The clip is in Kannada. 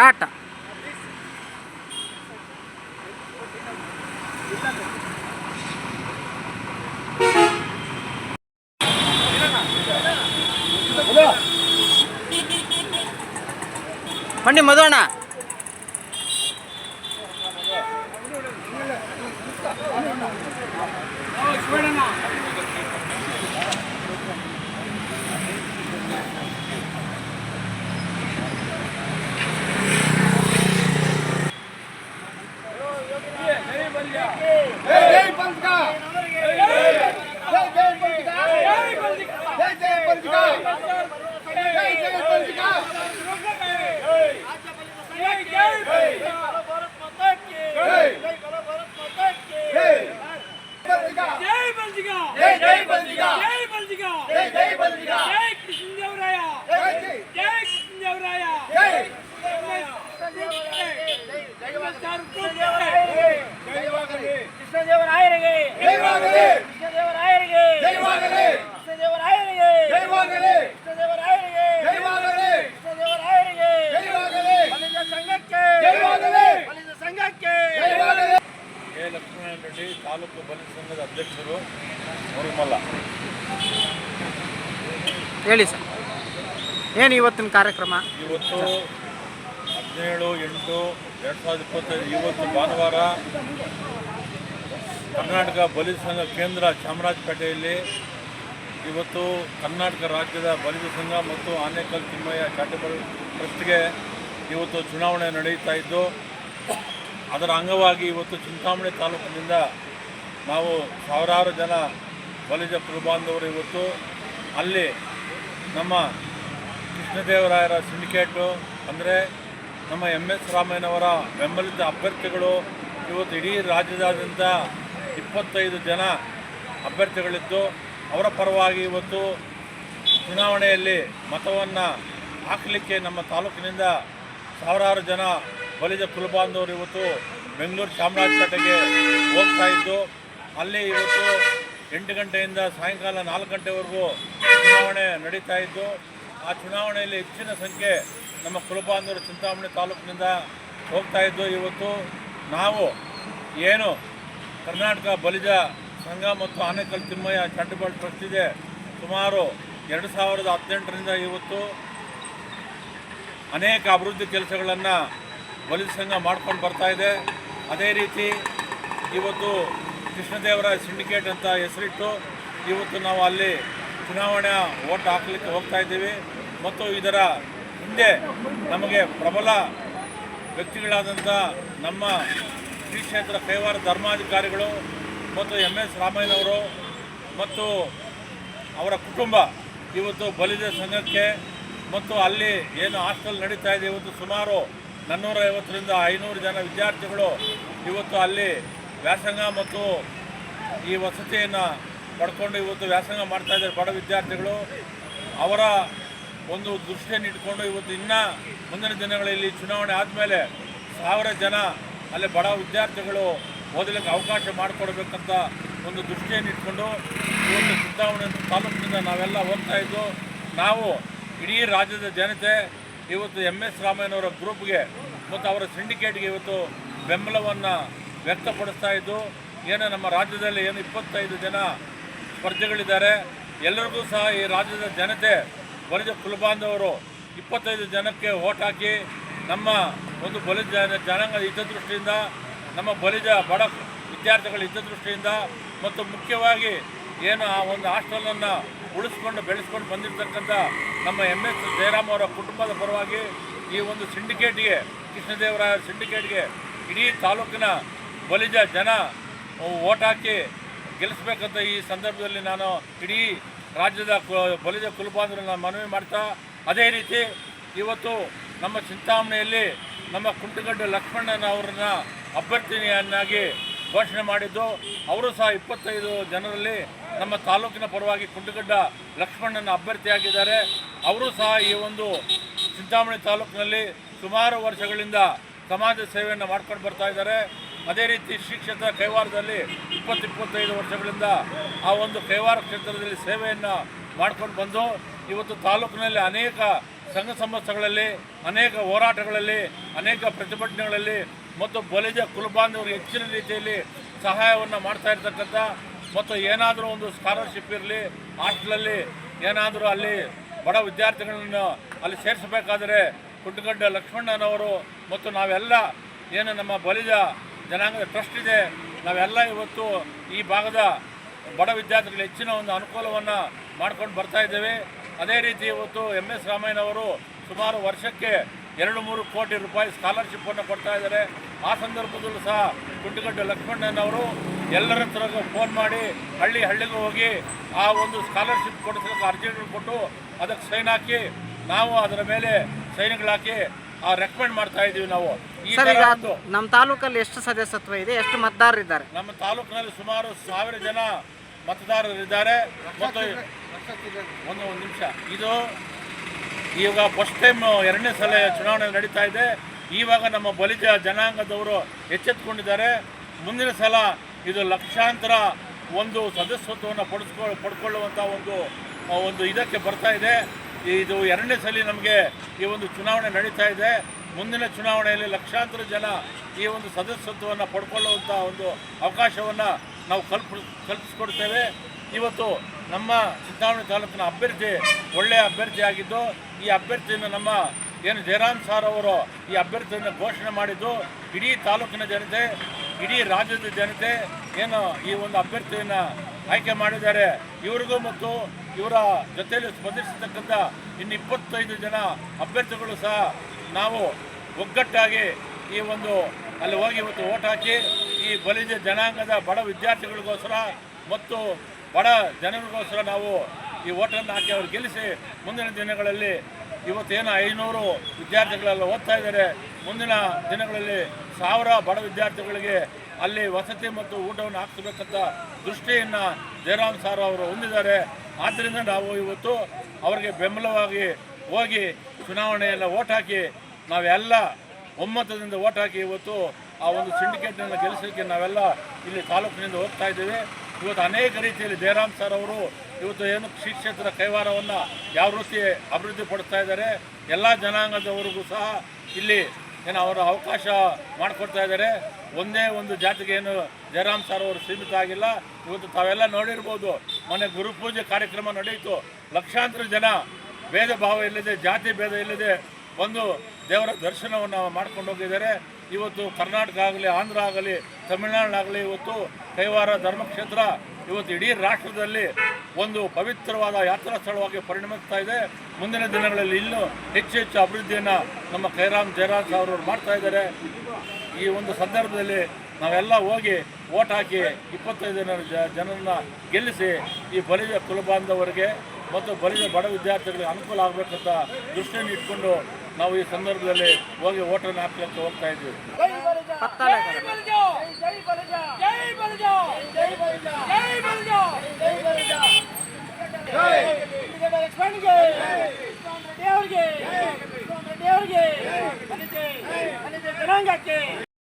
டாட்டா. வண்டி மதுவண்ணா? ಬಲ್ಜಿಗ ಜೈ ಜೈ ಬಲ್ಜಿಗ ಜೈ ಬಲ್ಜಿಗ ಜೈ ಜೈ ಬಲ್ಜಿಗ ಜೈ ಕೃಷ್ಣದೇವರಾಯ ಜೈ ಜೈ ಕೃಷ್ಣದೇವರಾಯ ಜೈ ಕೃಷ್ಣದೇವರಾಯರಿಗೆ ಕೃಷ್ಣದೇವರಾಯರಿಗೆ ಕೃಷ್ಣದೇವರಾಯರಿಗೆ ಕೃಷ್ಣದೇವರಾಯರಿಗೆ ಕೃಷ್ಣದೇವರಾಯರಿಗೆ ಬಲಿಜ ಸಂಘಕ್ಕೆ ಬಲಿಜ ಸಂಘಕ್ಕೆ ಎ ಲಕ್ಷ್ಮಣ ರೆಡ್ಡಿ ತಾಲೂಕು ಬಲಿತ ಸಂಘದ ಅಧ್ಯಕ್ಷರು ಮುರುಮಲ್ಲ ಹೇಳಿ ಸರ್. ಏನು ಇವತ್ತಿನ ಕಾರ್ಯಕ್ರಮ? ಇವತ್ತು ಹದಿನೇಳು ಎಂಟು ಎರಡು ಸಾವಿರದ ಇಪ್ಪತ್ತೈದು ಇವತ್ತು ಭಾನುವಾರ ಕರ್ನಾಟಕ ಬಲಿತ ಸಂಘ ಕೇಂದ್ರ ಚಾಮರಾಜಪೇಟೆಯಲ್ಲಿ ಇವತ್ತು ಕರ್ನಾಟಕ ರಾಜ್ಯದ ಬಲಿದ ಸಂಘ ಮತ್ತು ಆನೇಕಲ್ ತಿಮ್ಮಯ್ಯ ಚಾರಿಟಬಲ್ ಟ್ರಸ್ಟ್ಗೆ ಇವತ್ತು ಚುನಾವಣೆ ನಡೆಯುತ್ತಾ ಇದ್ದು ಅದರ ಅಂಗವಾಗಿ ಇವತ್ತು ಚಿಂತಾಮಣಿ ತಾಲೂಕಿನಿಂದ ನಾವು ಸಾವಿರಾರು ಜನ ಬಲಿಜ ಕುರುಬಾಂಧವರು ಇವತ್ತು ಅಲ್ಲಿ ನಮ್ಮ ಕೃಷ್ಣದೇವರಾಯರ ಸಿಂಡಿಕೇಟು, ಅಂದರೆ ನಮ್ಮ ಎಂ ಎಸ್ ರಾಮಯ್ಯನವರ ಬೆಂಬಲಿತ ಅಭ್ಯರ್ಥಿಗಳು ಇವತ್ತು ಇಡೀ ರಾಜ್ಯದಾದ್ಯಂತ ಇಪ್ಪತ್ತೈದು ಜನ ಅಭ್ಯರ್ಥಿಗಳಿದ್ದು, ಅವರ ಪರವಾಗಿ ಇವತ್ತು ಚುನಾವಣೆಯಲ್ಲಿ ಮತವನ್ನು ಹಾಕಲಿಕ್ಕೆ ನಮ್ಮ ತಾಲೂಕಿನಿಂದ ಸಾವಿರಾರು ಜನ ಬಲಿಜ ಕುಲಬಾಂಧವರು ಇವತ್ತು ಬೆಂಗಳೂರು ಚಾಮರಾಜಪೇಟೆಗೆ ಹೋಗ್ತಾ ಇದ್ದು ಅಲ್ಲಿ ಇವತ್ತು ಎಂಟು ಗಂಟೆಯಿಂದ ಸಾಯಂಕಾಲ ನಾಲ್ಕು ಗಂಟೆವರೆಗೂ ಚುನಾವಣೆ ನಡೀತಾ ಇದ್ದು, ಆ ಚುನಾವಣೆಯಲ್ಲಿ ಹೆಚ್ಚಿನ ಸಂಖ್ಯೆ ನಮ್ಮ ಕುಲಬಾಂಧವರು ಚಿಂತಾಮಣಿ ತಾಲೂಕಿನಿಂದ ಹೋಗ್ತಾ ಇದ್ದು, ಇವತ್ತು ನಾವು ಏನು ಕರ್ನಾಟಕ ಬಲಿಜ ಸಂಘ ಮತ್ತು ಆನೇಕಲ್ ತಿಮ್ಮಯ್ಯ ಚಂಡಬಾಳ್ ಟ್ರಸ್ಟ್ ಇದೆ, ಸುಮಾರು ಎರಡು ಸಾವಿರದ ಹದಿನೆಂಟರಿಂದ ಇವತ್ತು ಅನೇಕ ಅಭಿವೃದ್ಧಿ ಕೆಲಸಗಳನ್ನು ಬಲಿಜ ಸಂಘ ಮಾಡ್ಕೊಂಡು ಬರ್ತಾ ಇದೆ. ಅದೇ ರೀತಿ ಇವತ್ತು ಕೃಷ್ಣದೇವರ ಸಿಂಡಿಕೇಟ್ ಅಂತ ಹೆಸರಿಟ್ಟು ಇವತ್ತು ನಾವು ಅಲ್ಲಿ ಚುನಾವಣೆ ಓಟ್ ಹಾಕಲಿಕ್ಕೆ ಹೋಗ್ತಾ ಇದ್ದೀವಿ. ಮತ್ತು ಇದರ ಹಿಂದೆ ನಮಗೆ ಪ್ರಬಲ ವ್ಯಕ್ತಿಗಳಾದಂಥ ನಮ್ಮ ಶ್ರೀ ಕ್ಷೇತ್ರ ಕೈವಾರ ಧರ್ಮಾಧಿಕಾರಿಗಳು ಮತ್ತು ಎಂ ಎಸ್ ರಾಮಯ್ಯನವರು ಮತ್ತು ಅವರ ಕುಟುಂಬ ಇವತ್ತು ಬಲಿದ ಸಂಘಕ್ಕೆ. ಮತ್ತು ಅಲ್ಲಿ ಏನು ಹಾಸ್ಟೆಲ್ ನಡೀತಾ ಇದೆ ಇವತ್ತು ಸುಮಾರು ನಾನ್ನೂರ ಐವತ್ತರಿಂದ ಐನೂರು ಜನ ವಿದ್ಯಾರ್ಥಿಗಳು ಇವತ್ತು ಅಲ್ಲಿ ವ್ಯಾಸಂಗ ಮತ್ತು ಈ ವಸತಿಯನ್ನು ಪಡ್ಕೊಂಡು ಇವತ್ತು ವ್ಯಾಸಂಗ ಮಾಡ್ತಾ ಇದ್ದಾರೆ ಬಡ ವಿದ್ಯಾರ್ಥಿಗಳು. ಅವರ ಒಂದು ದೃಷ್ಟಿಯನ್ನು ಇಟ್ಕೊಂಡು ಇವತ್ತು ಇನ್ನೂ ಮುಂದಿನ ದಿನಗಳಲ್ಲಿ ಚುನಾವಣೆ ಆದಮೇಲೆ ಸಾವಿರ ಜನ ಅಲ್ಲಿ ಬಡ ವಿದ್ಯಾರ್ಥಿಗಳು ಓದಲಿಕ್ಕೆ ಅವಕಾಶ ಮಾಡಿಕೊಡ್ಬೇಕಂತ ಒಂದು ದೃಷ್ಟಿಯನ್ನು ಇಟ್ಕೊಂಡು ಇವತ್ತು ಚಿಂತಾಮಣಿ ತಾಲೂಕಿನಿಂದ ನಾವೆಲ್ಲ ಹೋಗ್ತಾ ಇದ್ದು, ನಾವು ಇಡೀ ರಾಜ್ಯದ ಜನತೆ ಇವತ್ತು ಎಂ ಎಸ್ ರಾಮಯ್ಯನವರ ಗ್ರೂಪ್ಗೆ ಮತ್ತು ಅವರ ಸಿಂಡಿಕೇಟ್ಗೆ ಇವತ್ತು ಬೆಂಬಲವನ್ನು ವ್ಯಕ್ತಪಡಿಸ್ತಾ ಇದ್ದು, ಏನು ನಮ್ಮ ರಾಜ್ಯದಲ್ಲಿ ಏನು ಇಪ್ಪತ್ತೈದು ಜನ ಸ್ಪರ್ಧಿಗಳಿದ್ದಾರೆ ಎಲ್ಲರಿಗೂ ಸಹ ಈ ರಾಜ್ಯದ ಜನತೆ, ಬಲಿಜ ಕುಲಬಾಂಧವರು ಇಪ್ಪತ್ತೈದು ಜನಕ್ಕೆ ಓಟ್ ಹಾಕಿ ನಮ್ಮ ಒಂದು ಬಲಿಜ ಜನಾಂಗದ ಹಿತದೃಷ್ಟಿಯಿಂದ, ನಮ್ಮ ಬಲಿಜ ಬಡ ವಿದ್ಯಾರ್ಥಿಗಳ ಹಿತದೃಷ್ಟಿಯಿಂದ ಮತ್ತು ಮುಖ್ಯವಾಗಿ ಏನು ಆ ಒಂದು ಹಾಸ್ಟೆಲನ್ನು ಉಳಿಸ್ಕೊಂಡು ಬೆಳೆಸ್ಕೊಂಡು ಬಂದಿರತಕ್ಕಂಥ ನಮ್ಮ ಎಂ ಎಸ್ ಜಯರಾಮ್ ಅವರ ಕುಟುಂಬದ ಪರವಾಗಿ ಈ ಒಂದು ಸಿಂಡಿಕೇಟ್ಗೆ ಕೃಷ್ಣದೇವರಾಯ ಸಿಂಡಿಕೇಟ್ಗೆ ಇಡೀ ತಾಲೂಕಿನ ಬಲಿಜ ಜನ ಓಟ್ ಹಾಕಿ ಗೆಲ್ಲಿಸ್ಬೇಕಂತ ಈ ಸಂದರ್ಭದಲ್ಲಿ ನಾನು ಇಡೀ ರಾಜ್ಯದ ಬಲಿಜ ನಾನು ಮನವಿ ಮಾಡ್ತಾ, ಅದೇ ರೀತಿ ಇವತ್ತು ನಮ್ಮ ಚಿಂತಾಮಣಿಯಲ್ಲಿ ನಮ್ಮ ಕುಂಟಗಡ್ಡ ಲಕ್ಷ್ಮಣ್ಣನ ಅವರನ್ನ ಅಭ್ಯರ್ಥಿನಿಯನ್ನಾಗಿ ಘೋಷಣೆ ಮಾಡಿದ್ದು, ಅವರು ಸಹ ಇಪ್ಪತ್ತೈದು ಜನರಲ್ಲಿ ನಮ್ಮ ತಾಲೂಕಿನ ಪರವಾಗಿ ಕುಂಟಗಡ್ಡ ಲಕ್ಷ್ಮಣ್ಣನ ಅಭ್ಯರ್ಥಿಯಾಗಿದ್ದಾರೆ. ಅವರು ಸಹ ಈ ಒಂದು ಚಿಂತಾಮಣಿ ತಾಲೂಕಿನಲ್ಲಿ ಸುಮಾರು ವರ್ಷಗಳಿಂದ ಸಮಾಜ ಸೇವೆಯನ್ನು ಮಾಡ್ಕೊಂಡು ಬರ್ತಾ ಇದ್ದಾರೆ. ಅದೇ ರೀತಿ ಶ್ರೀ ಕ್ಷೇತ್ರ ಕೈವಾರದಲ್ಲಿ ಇಪ್ಪತ್ತು ಇಪ್ಪತ್ತೈದು ವರ್ಷಗಳಿಂದ ಆ ಒಂದು ಕೈವಾರ ಕ್ಷೇತ್ರದಲ್ಲಿ ಸೇವೆಯನ್ನು ಮಾಡ್ಕೊಂಡು ಬಂದು ಇವತ್ತು ತಾಲೂಕಿನಲ್ಲಿ ಅನೇಕ ಸಂಘ ಸಂಸ್ಥೆಗಳಲ್ಲಿ, ಅನೇಕ ಹೋರಾಟಗಳಲ್ಲಿ, ಅನೇಕ ಪ್ರತಿಭಟನೆಗಳಲ್ಲಿ ಮತ್ತು ಬಲಿಜ ಕುಲಬಾಂಧವರು ಹೆಚ್ಚಿನ ರೀತಿಯಲ್ಲಿ ಸಹಾಯವನ್ನು ಮಾಡ್ತಾ ಇರ್ತಕ್ಕಂಥ ಮತ್ತು ಏನಾದರೂ ಒಂದು ಸ್ಕಾಲರ್ಶಿಪ್ ಇರಲಿ, ಹಾಸ್ಟೆಲಲ್ಲಿ ಏನಾದರೂ ಅಲ್ಲಿ ಬಡ ವಿದ್ಯಾರ್ಥಿಗಳನ್ನು ಅಲ್ಲಿ ಸೇರಿಸಬೇಕಾದರೆ ಕುಟ್ಟಗಡ್ಡ ಲಕ್ಷ್ಮಣ್ಣನವರು ಮತ್ತು ನಾವೆಲ್ಲ ಏನು ನಮ್ಮ ಬಲಿಜ ಜನಾಂಗದ ಟ್ರಸ್ಟ್ ಇದೆ. ನಾವೆಲ್ಲ ಇವತ್ತು ಈ ಭಾಗದ ಬಡ ವಿದ್ಯಾರ್ಥಿಗಳು ಹೆಚ್ಚಿನ ಒಂದು ಅನುಕೂಲವನ್ನು ಮಾಡ್ಕೊಂಡು ಬರ್ತಾ ಇದ್ದೇವೆ. ಅದೇ ರೀತಿ ಇವತ್ತು ಎಂ ಎಸ್ ರಾಮಯ್ಯನವರು ಸುಮಾರು ವರ್ಷಕ್ಕೆ ಎರಡು ಮೂರು ಕೋಟಿ ರೂಪಾಯಿ ಸ್ಕಾಲರ್ಶಿಪ್ಪನ್ನು ಕೊಡ್ತಾ ಇದ್ದಾರೆ. ಆ ಸಂದರ್ಭದಲ್ಲೂ ಸಹ ಕುಂಟುಗಡ್ಡ ಲಕ್ಷ್ಮಣ್ಣನವರು ಎಲ್ಲರ ಹತ್ರ ಫೋನ್ ಮಾಡಿ ಹಳ್ಳಿ ಹಳ್ಳಿಗೆ ಹೋಗಿ ಆ ಒಂದು ಸ್ಕಾಲರ್ಶಿಪ್ ಕೊಡಿಸಲಿಕ್ಕೆ ಅರ್ಜಿಗಳು ಕೊಟ್ಟು ಅದಕ್ಕೆ ಸೈನ್ ಹಾಕಿ ನಾವು ಅದರ ಮೇಲೆ ಸೈನ್ಗಳಾಕಿ ಆ ರೆಕಮೆಂಡ್ ಮಾಡ್ತಾ ಇದ್ದೀವಿ ನಾವು. ಸರ್ ಈಗ ನಮ್ಮ ತಾಲೂಕಲ್ಲಿ ಎಷ್ಟು ಸದಸ್ಯತ್ವ ಇದೆ? ಎಷ್ಟು ಮತದಾರರಿದ್ದಾರೆ? ನಮ್ಮ ತಾಲೂಕಿನಲ್ಲಿ ಸುಮಾರು ಸಾವಿರ ಜನ ಮತದಾರರಿದ್ದಾರೆ. ಮತ್ತು ಒಂದು ಒಂದು ನಿಮಿಷ. ಇದು ಈಗ ಫಸ್ಟ್ ಟೈಮ್ ಎರಡನೇ ಸಲ ಚುನಾವಣೆ ನಡೀತಾ ಇದೆ. ಇವಾಗ ನಮ್ಮ ಬಲಿಜ ಜನಾಂಗದವರು ಎಚ್ಚೆತ್ತುಕೊಂಡಿದ್ದಾರೆ ಮುಂದಿನ ಸಲ ಇದು ಲಕ್ಷಾಂತರ ಒಂದು ಸದಸ್ಯತ್ವವನ್ನು ಪಡಿಸ್ಕೊ ಪಡ್ಕೊಳ್ಳುವಂಥ ಒಂದು ಒಂದು ಇದಕ್ಕೆ ಬರ್ತಾ ಇದೆ. ಇದು ಎರಡನೇ ಸಲ ನಮಗೆ ಈ ಒಂದು ಚುನಾವಣೆ ನಡೀತಾ ಇದೆ. ಮುಂದಿನ ಚುನಾವಣೆಯಲ್ಲಿ ಲಕ್ಷಾಂತರ ಜನ ಈ ಒಂದು ಸದಸ್ಯತ್ವವನ್ನು ಪಡ್ಕೊಳ್ಳುವಂಥ ಒಂದು ಅವಕಾಶವನ್ನು ನಾವು ಕಲ್ಪ, ಕಲ್ಪಿಸ್ಕೊಡ್ತೇವೆ. ಇವತ್ತು ನಮ್ಮ ಚಿಂತಾಮಣಿ ತಾಲೂಕಿನ ಅಭ್ಯರ್ಥಿ ಒಳ್ಳೆಯ ಅಭ್ಯರ್ಥಿ ಆಗಿದ್ದು, ಈ ಅಭ್ಯರ್ಥಿಯನ್ನು ನಮ್ಮ ಏನು ಜಯರಾಮ್ ಸಾರ್ ಅವರು ಈ ಅಭ್ಯರ್ಥಿಯನ್ನು ಘೋಷಣೆ ಮಾಡಿದ್ದು, ಇಡೀ ತಾಲೂಕಿನ ಜನತೆ, ಇಡೀ ರಾಜ್ಯದ ಜನತೆ ಏನು ಈ ಒಂದು ಅಭ್ಯರ್ಥಿಯನ್ನು ಆಯ್ಕೆ ಮಾಡಿದ್ದಾರೆ. ಇವರಿಗೂ ಮತ್ತು ಇವರ ಜೊತೆಯಲ್ಲಿ ಸ್ಪಂದಿಸತಕ್ಕಂಥ ಇನ್ನು ಇಪ್ಪತ್ತೈದು ಜನ ಅಭ್ಯರ್ಥಿಗಳು ಸಹ ನಾವು ಒಗ್ಗಟ್ಟಾಗಿ ಈ ಒಂದು ಅಲ್ಲಿ ಹೋಗಿ ಇವತ್ತು ಓಟ್ ಹಾಕಿ ಈ ಬಲಿಜ ಜನಾಂಗದ ಬಡ ವಿದ್ಯಾರ್ಥಿಗಳಿಗೋಸ್ಕರ ಮತ್ತು ಬಡ ಜನರಿಗೋಸ್ಕರ ನಾವು ಈ ಓಟನ್ನು ಹಾಕಿ ಅವ್ರು ಗೆಲ್ಲಿಸಿ ಮುಂದಿನ ದಿನಗಳಲ್ಲಿ ಇವತ್ತೇನು ಐನೂರು ವಿದ್ಯಾರ್ಥಿಗಳೆಲ್ಲ ಓದ್ತಾ ಇದ್ದಾರೆ, ಮುಂದಿನ ದಿನಗಳಲ್ಲಿ ಸಾವಿರ ಬಡ ವಿದ್ಯಾರ್ಥಿಗಳಿಗೆ ಅಲ್ಲಿ ವಸತಿ ಮತ್ತು ಊಟವನ್ನು ಹಾಕಿಸ್ಬೇಕಂತ ದೃಷ್ಟಿಯನ್ನು ಜಯರಾಮ್ ಸಾರ್ ಅವರು ಹೊಂದಿದ್ದಾರೆ. ಆದ್ದರಿಂದ ನಾವು ಇವತ್ತು ಅವರಿಗೆ ಬೆಂಬಲವಾಗಿ ಹೋಗಿ ಚುನಾವಣೆಯನ್ನು ಓಟ್ ಹಾಕಿ ನಾವೆಲ್ಲ ಒಮ್ಮತದಿಂದ ಓಟ್ ಹಾಕಿ ಇವತ್ತು ಆ ಒಂದು ಸಿಂಡಿಕೇಟ್ನ ಗೆಲ್ಲಿಸಲಿಕ್ಕೆ ನಾವೆಲ್ಲ ಇಲ್ಲಿ ತಾಲೂಕಿನಿಂದ ಹೋಗ್ತಾ ಇದ್ದೇವೆ. ಇವತ್ತು ಅನೇಕ ರೀತಿಯಲ್ಲಿ ಜಯರಾಮ್ ಸರ್ ಅವರು ಇವತ್ತು ಏನು ಕೃಷಿ ಕ್ಷೇತ್ರ ಕೈವಾರವನ್ನು ಯಾವ ರೀತಿ ಅಭಿವೃದ್ಧಿ ಪಡಿಸ್ತಾ ಇದ್ದಾರೆ, ಎಲ್ಲ ಜನಾಂಗದವರಿಗೂ ಸಹ ಇಲ್ಲಿ ಏನು ಅವರ ಅವಕಾಶ ಮಾಡಿಕೊಡ್ತಾ ಇದ್ದಾರೆ. ಒಂದೇ ಒಂದು ಜಾತಿಗೆ ಏನು ಜಯರಾಮ್ ಸರ್ ಅವರು ಸೀಮಿತ ಆಗಿಲ್ಲ. ಇವತ್ತು ತಾವೆಲ್ಲ ನೋಡಿರ್ಬೋದು, ಮೊನ್ನೆ ಗುರುಪೂಜೆ ಕಾರ್ಯಕ್ರಮ ನಡೆಯಿತು. ಲಕ್ಷಾಂತರ ಜನ ಭೇದ ಭಾವ ಇಲ್ಲದೆ, ಜಾತಿ ಭೇದ ಇಲ್ಲದೆ ಒಂದು ದೇವರ ದರ್ಶನವನ್ನು ಮಾಡ್ಕೊಂಡು ಹೋಗಿದ್ದಾರೆ. ಇವತ್ತು ಕರ್ನಾಟಕ ಆಗಲಿ, ಆಂಧ್ರ ಆಗಲಿ ತಮಿಳುನಾಡಾಗಲಿ ಇವತ್ತು ಕೈವಾರ ಧರ್ಮಕ್ಷೇತ್ರ, ಇವತ್ತು ಇಡೀ ರಾಷ್ಟ್ರದಲ್ಲಿ ಒಂದು ಪವಿತ್ರವಾದ ಯಾತ್ರಾ ಸ್ಥಳವಾಗಿ ಪರಿಣಮಿಸ್ತಾ ಇದೆ. ಮುಂದಿನ ದಿನಗಳಲ್ಲಿ ಇನ್ನೂ ಹೆಚ್ಚು ಹೆಚ್ಚು ಅಭಿವೃದ್ಧಿಯನ್ನು ನಮ್ಮ ಕೈರಾಮ್ ಜಯರಾಜ್ ಅವರು ಮಾಡ್ತಾ ಇದ್ದಾರೆ. ಈ ಒಂದು ಸಂದರ್ಭದಲ್ಲಿ ನಾವೆಲ್ಲ ಹೋಗಿ ಓಟ್ ಹಾಕಿ ಇಪ್ಪತ್ತೈದು ಜನರನ್ನ ಗೆಲ್ಲಿಸಿ ಈ ಬಲಿಜ ಕುಲಬಾಂಧವರಿಗೆ ಮತ್ತು ಬರೀ ಬಡ ವಿದ್ಯಾರ್ಥಿಗಳಿಗೆ ಅನುಕೂಲ ಆಗಬೇಕಂತ ದೃಷ್ಟಿಯನ್ನು ಇಟ್ಕೊಂಡು ನಾವು ಈ ಸಂದರ್ಭದಲ್ಲಿ ಹೋಗಿ ಓಟನ್ನು ಹಾಕ್ಲಿಕ್ಕೆ ಹೋಗ್ತಾ ಇದ್ದೀವಿ.